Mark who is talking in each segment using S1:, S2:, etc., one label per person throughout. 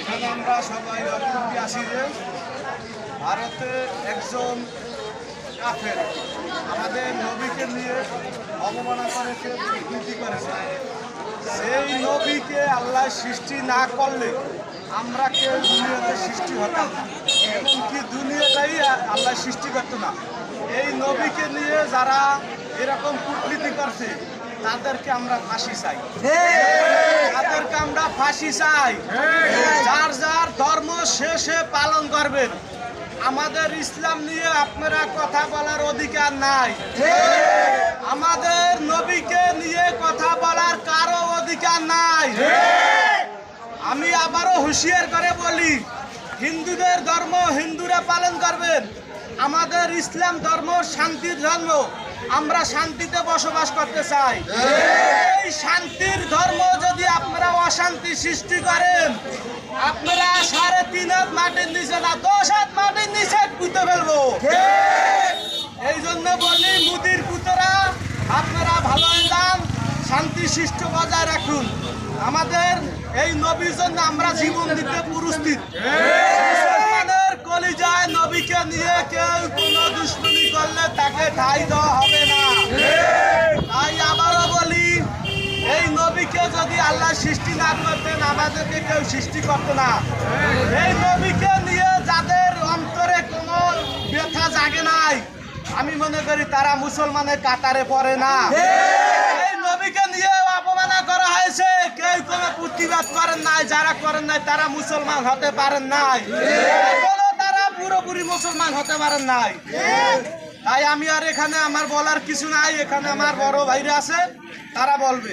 S1: এখানে আমরা সবাই অতিথি আসি যে ভারতে একজন কাফের আমাদের নবীকে নিয়ে অবমাননা করেছে বিকৃতি করেছে। সেই নবীকে আল্লাহ সৃষ্টি না করলে আমরা কেউ দুনিয়াতে সৃষ্টি হতাম না। এমনকি দুনিয়াটাই আল্লাহ সৃষ্টি করতো না। এই নবীকে নিয়ে যারা এরকম কূটনীতি করছে তাদেরকে আমরা ফাঁসি চাই। ফাঁসি চাই। যার যার ধর্ম শেষে পালন করবেন আমাদের ইসলাম নিয়ে আপনারা কথা বলার অধিকার নাই। আমাদের নবীকে নিয়ে কথা বলার কারও অধিকার নাই। আমি আবারও হুঁশিয়ার করে বলি, হিন্দুদের ধর্ম হিন্দুরা পালন করবেন। আমাদের ইসলাম ধর্ম শান্তির ধর্ম। আমরা শান্তিতে বসবাস করতে চাই। এই শান্তির ধর্ম অশান্তি সৃষ্টি করেন আপনারা সাড়ে তিন হাত মাটির নিচে না দশ হাত মাটির নিচে পুঁতে ফেলব। এই জন্য বলি মুদির পুতরা আপনারা ভালো যান শান্তি শিষ্ট বজায় রাখুন। আমাদের এই নবীর জন্য আমরা জীবন দিতে মুসলমানের কলিজায় নবীকে নিয়ে কেউ কোনো দুশ্মনী করলে তাকে ঠাই দেওয়া হবে না। আল্লাহ সৃষ্টি না করতেন, আমাদেরকে কেউ সৃষ্টি করতো না। এই নবীকে নিয়ে যাদের অন্তরে কোনো ব্যথা জাগে নাই, আমি মনে করি তারা মুসলমানের কাতারে পড়ে না। এই নবীকে নিয়ে অপমানা করা হয়েছে, কেউ কোনো প্রতিবাদ করেন নাই, যারা করেন নাই, তারা মুসলমান হতে পারেন নাই। তারা পুরোপুরি মুসলমান হতে পারেন নাই। তাই আমি আর এখানে আমার বলার কিছু নাই, এখানে আমার বড় ভাইরা আছে, তারা বলবে।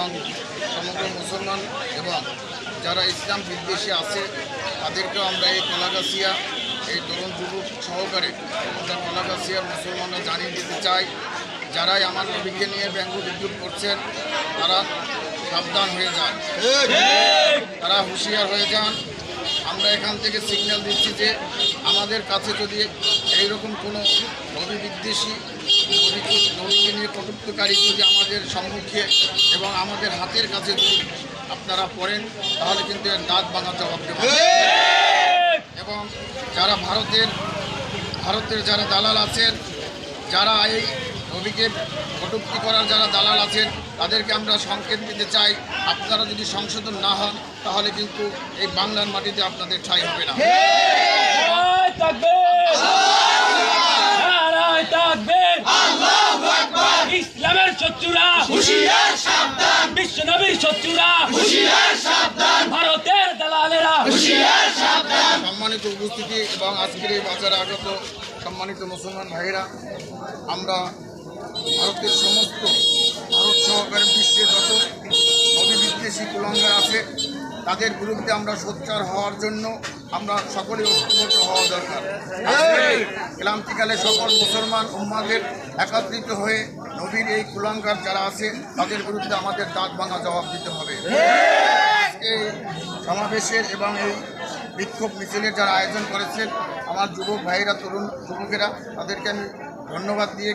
S2: এবং সমগ্র মুসলমান এবং যারা ইসলাম বিদ্বেষী আছে তাদেরকেও আমরা এই কলাগাছিয়া এই তরুণ যুবক সহকারে আমরা কলাগাছিয়ার মুসলমানরা জানিয়ে দিতে চাই যারাই আমার নবীকে নিয়ে ব্যঙ্গ বিদ্যুৎ করছেন তারা সাবধান হয়ে যান। তারা হুঁশিয়ার হয়ে যান। আমরা এখান থেকে সিগন্যাল দিচ্ছি যে আমাদের কাছে যদি এইরকম কোনো নবী বিদ্বেষী নবীকে নিয়ে কটুক্তকারী যদি আমাদের সম্মুখে এবং আমাদের হাতের কাছে যদি আপনারা পড়েন, তাহলে কিন্তু এর দাঁত ভাঙা জবাব দেবেন এবং যারা ভারতের ভারতের যারা দালাল আছেন, যারা এই নবীকে কটুক্তি করার যারা দালাল আছেন তাদেরকে আমরা সংকেত দিতে চাই। আপনারা যদি সংশোধন না হন তাহলে কিন্তু এই বাংলার মাটিতে আপনাদের ঠাঁই হবে না।
S3: নারায় তাকবীর নারায় তাকবীর আল্লাহু আকবার ইসলামের শত্রুরা। হুঁশিয়ার সাবধান। বিশ্ব নবীর শত্রুরা। হুঁশিয়ার সাবধান। ভারতের দালালেরা। হুঁশিয়ার সাবধান।
S2: সম্মানিত উপস্থিতি এবং আজকের এই বাজারে আগত সম্মানিত মুসলমান ভাইয়েরা আমরা ভারতের সমস্ত তাদের বিরুদ্ধে আমরা সোচ্চার হওয়ার জন্য আমরা সকলে ঐক্যবদ্ধ হওয়া দরকার। ক্লান্তিকালে সকল মুসলমান উম্মাদের একত্রিত হয়ে নবীর এই কুলাঙ্গার যারা আছে তাদের বিরুদ্ধে আমাদের দাঁত ভাঙা জবাব দিতে হবে। এই! সমাবেশের এবং এই বিক্ষোভ মিছিলের যারা আয়োজন করেছেন আমার যুবক ভাইয়েরা তরুণ যুবকেরা তাদেরকে আমি ধন্যবাদ দিয়ে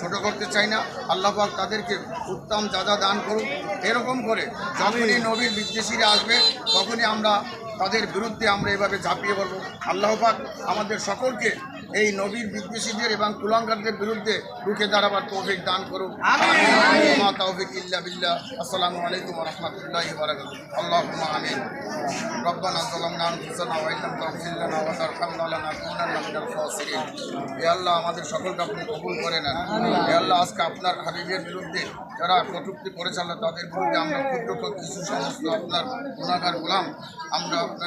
S2: ছোট করতে চাই না। আল্লাহবাক তাদেরকে উত্তম দাদা দান করুন এরকম করে যখনই নবীর বিদ্বেষীরা আসবে, তখনই আমরা তাদের বিরুদ্ধে আমরা এভাবে ঝাঁপিয়ে পড়ব। আল্লাহ পাক আমাদের সকলকে এই নবীর বিদ্বেষীদের এবং কুলাঙ্গারদের বিরুদ্ধে রুখে দাঁড়াবার তৌফিক দান করুন মা তৌফিক ইল্লা বিল্লাহ আসসালামু আলাইকুম রহমতুল্লাহ বারাকাত আল্লাহ আমিন ربنا ظلمنا انفسنا وان لم تغفر لنا وترحمنا لنكونن من الخاسرين হে আল্লাহ আমাদের সকলকে আপনি কবুল করে নেন হে আল্লাহ আজকে আপনার হাবিবের বিরুদ্ধে যারা কটূক্তি করেছে আল্লাহ তাদের বিরুদ্ধে আমরা ক্ষুদ্র কিছু সমস্ত আপনার গুণাগার গোলাম আমরা আপনার